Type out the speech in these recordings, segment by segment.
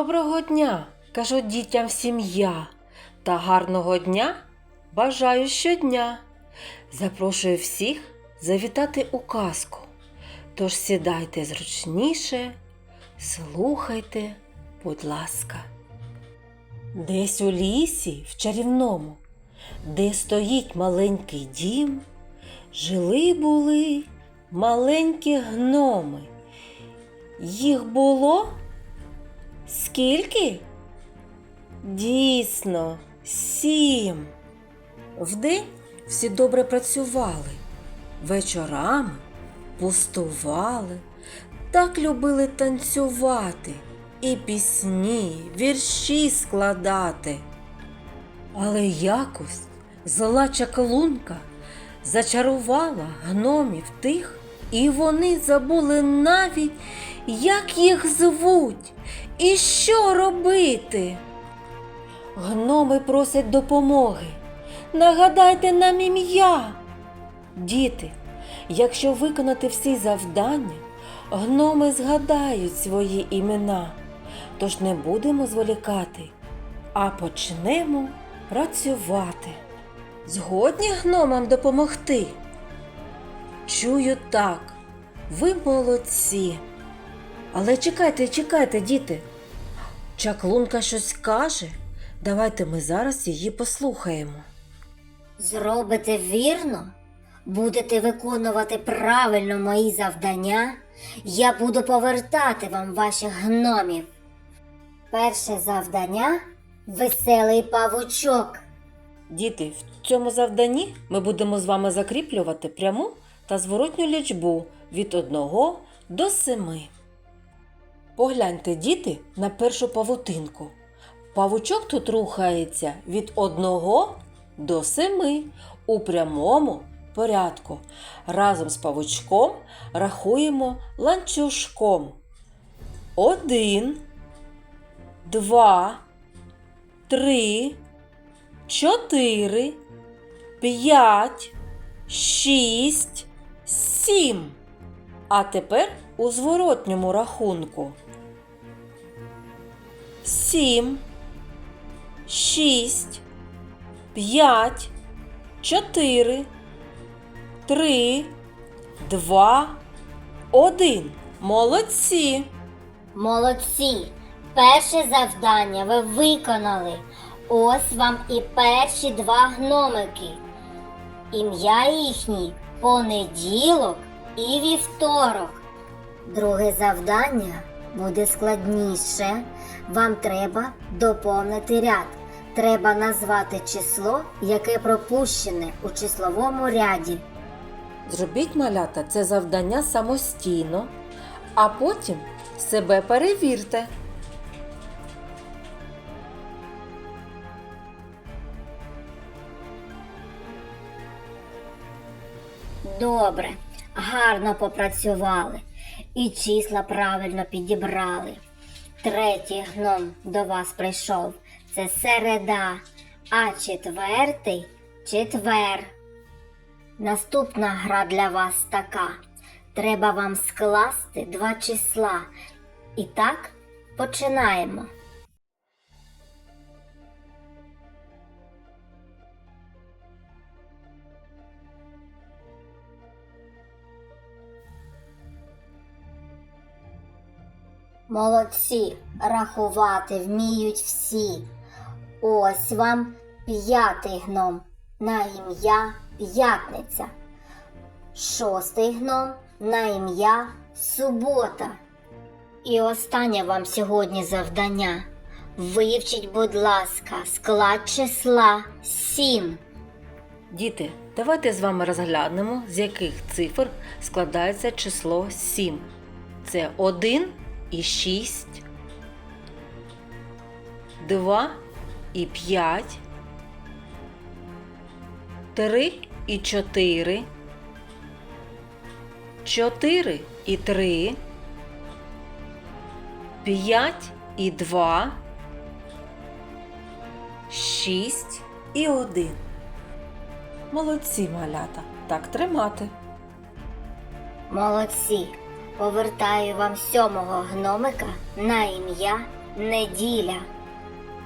Доброго дня, кажу дітям всім я, та гарного дня бажаю щодня. Запрошую всіх завітати у казку. Тож сідайте зручніше, слухайте, будь ласка. Десь у лісі, в чарівному, де стоїть маленький дім, жили були маленькі гноми. Їх було Скільки? Дійсно, сім. Вдень всі добре працювали, вечорами пустували, так любили танцювати і пісні, вірші складати. Але якось зла чаклунка зачарувала гномів тих, і вони забули навіть, як їх звуть і що робити. Гноми просять допомоги. Нагадайте нам ім'я. Діти, якщо виконати всі завдання, гноми згадають свої імена. Тож не будемо зволікати, а почнемо працювати. Згодні гномам допомогти? Чую так, ви молодці. Але чекайте, чекайте, діти. Чаклунка щось каже. Давайте ми зараз її послухаємо. Зробите вірно, будете виконувати правильно мої завдання, я буду повертати вам ваших гномів. Перше завдання веселий павучок. Діти, в цьому завданні ми будемо з вами закріплювати пряму та зворотню лічбу від 1 до 7. Погляньте, діти, на першу павутинку. Павучок тут рухається від 1 до 7 у прямому порядку. Разом з павучком рахуємо ланцюжком. 1, 2, 3, 4, 5, 6, 7. А тепер у зворотньому рахунку. Сім, шість, п'ять, чотири, три, два, один. Молодці! Молодці! Перше завдання ви виконали. Ось вам і перші два гномики. Ім'я їхні понеділок і вівторок. Друге завдання буде складніше. Вам треба доповнити ряд. Треба назвати число, яке пропущене у числовому ряді. Зробіть малята це завдання самостійно, а потім себе перевірте. Добре, гарно попрацювали і числа правильно підібрали. Третій гном до вас прийшов це середа, а четвертий четвер. Наступна гра для вас така. Треба вам скласти два числа. І так починаємо. Молодці, рахувати вміють всі. Ось вам п'ятий гном на ім'я П'ятниця. Шостий гном на ім'я Субота. І останнє вам сьогодні завдання. Вивчіть, будь ласка, склад числа 7. Діти, давайте з вами розглянемо, з яких цифр складається число 7. Це 1 і 6, 2 і 5, 3 і 4, 4 і 3, 5 і 2, 6 і 1. Молодці, малята. Так тримати. Молодці. Повертаю вам сьомого гномика на ім'я неділя.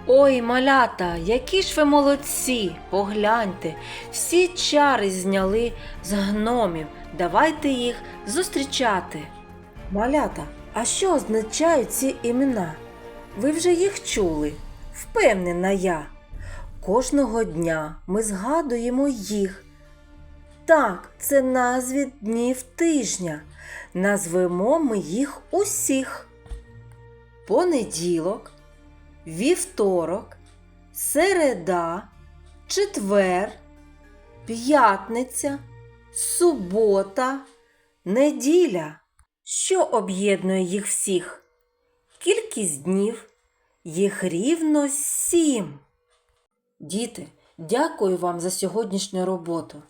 Ой, малята, які ж ви молодці! Погляньте, всі чари зняли з гномів. Давайте їх зустрічати. Малята, а що означають ці імена? Ви вже їх чули, впевнена я. Кожного дня ми згадуємо їх. Так, це назви днів тижня. Назвемо ми їх усіх. Понеділок, вівторок, середа, четвер, п'ятниця, субота, неділя. Що об'єднує їх всіх? Кількість днів. Їх рівно сім. Діти, дякую вам за сьогоднішню роботу.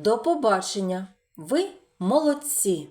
До побачення! Ви молодці!